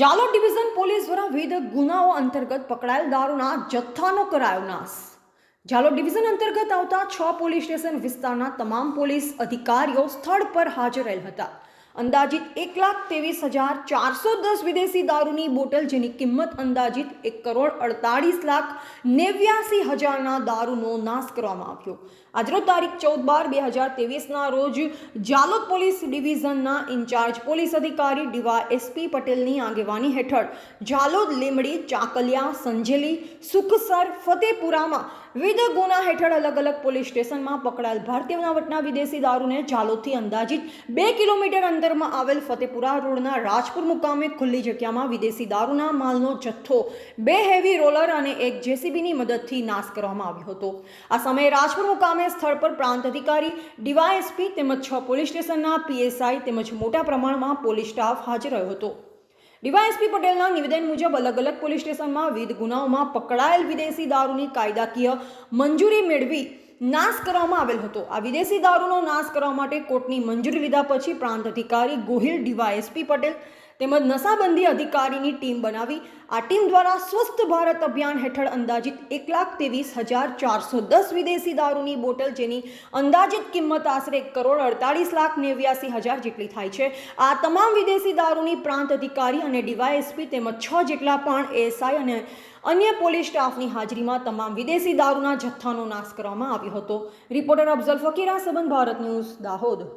Jhalod division police દ્વારા વિવિધ ગુનાઓ અંતર્ગત પકડાયેલ દારૂના જથ્થાનો કરાયો નાશ. જાલોદ ડિવિઝન અંતર્ગત આવતા છ પોલીસ સ્ટેશન વિસ્તારના તમામ પોલીસ અધિકારીઓ સ્થળ પર હાજર રહેલ હતા. અંદાજિત એક લાખ ત્રેવીસ હજાર ચારસો દસ વિદેશી દારૂની બોટલ જેની કિંમત અંદાજિત એક કરોડ અડતાળીસ લાખ નેવ્યાસી હજારના દારૂનો નાશ કરવામાં આવ્યો. આજરોજ તારીખ ચૌદ બાર બે હજાર ત્રેવીસના રોજ જાલોદ પોલીસ ડિવિઝનના ઇન્ચાર્જ પોલીસ અધિકારી ડીવા એસપી પટેલની આગેવાની હેઠળ જાલોદ લીમડી ચાકલિયા, સંજેલી, સુખસર, ફતેપુરામાં વિવિધ ગુના હેઠળ અલગ અલગ પોલીસ સ્ટેશનમાં પકડાયેલ ભારતીય બનાવટના વિદેશી દારૂને જાલોદથી અંદાજિત બે કિલોમીટર અંતરમાં આવેલ ફતેપુરા રોડના રાજપુર મુકામે ખુલ્લી જગ્યામાં વિદેશી દારૂના માલનો જથ્થો, બે હેવી રોલર અને એક જેસીબીની મદદથી નાશ કરવામાં આવ્યો હતો. આ સમયે રાજપુર મુકામે સ્થળ પર પ્રાંત અધિકારી, ડીવાયએસપી તેમજ છ પોલીસ સ્ટેશનના પીએસઆઈ તેમજ મોટા પ્રમાણમાં પોલીસ સ્ટાફ હાજર રહ્યો હતો. ડીવાયએસપી પટેલના નિવેદન મુજબ અલગ અલગ પોલીસ સ્ટેશનમાં વિવિધ ગુનાઓમાં પકડાયેલ વિદેશી દારૂની કાયદાકીય મંજૂરી મેળવી નાશ કરવામાં આવેલ હતો. આ વિદેશી દારૂનો નાશ કરવા માટે કોર્ટની મંજૂરી લીધા પછી પ્રાંત અધિકારી ગોહિલ ડીવાયએસપી પટેલ તેમજ નશાબંધી અધિકારીની ટીમ બનાવી. આ ટીમ દ્વારા સ્વસ્થ ભારત અભિયાન હેઠળ અંદાજિત એક લાખ ત્રેવીસ હજાર ચારસો દસ વિદેશી દારૂની બોટલ જેની અંદાજિત કિંમત આશરે કરોડ અડતાળીસ લાખ નેવ્યાસી હજાર જેટલી થાય છે. આ તમામ વિદેશી દારૂની પ્રાંત અધિકારી અને ડીવાયએસપી તેમજ છ જેટલા પણ એએસઆઈ અને અન્ય પોલીસ સ્ટાફની હાજરીમાં તમામ વિદેશી દારૂના જથ્થાનો નાશ કરવામાં આવ્યો હતો. રિપોર્ટર અફઝલ ફકીરા, સંબંધ ભારત ન્યૂઝ, દાહોદ.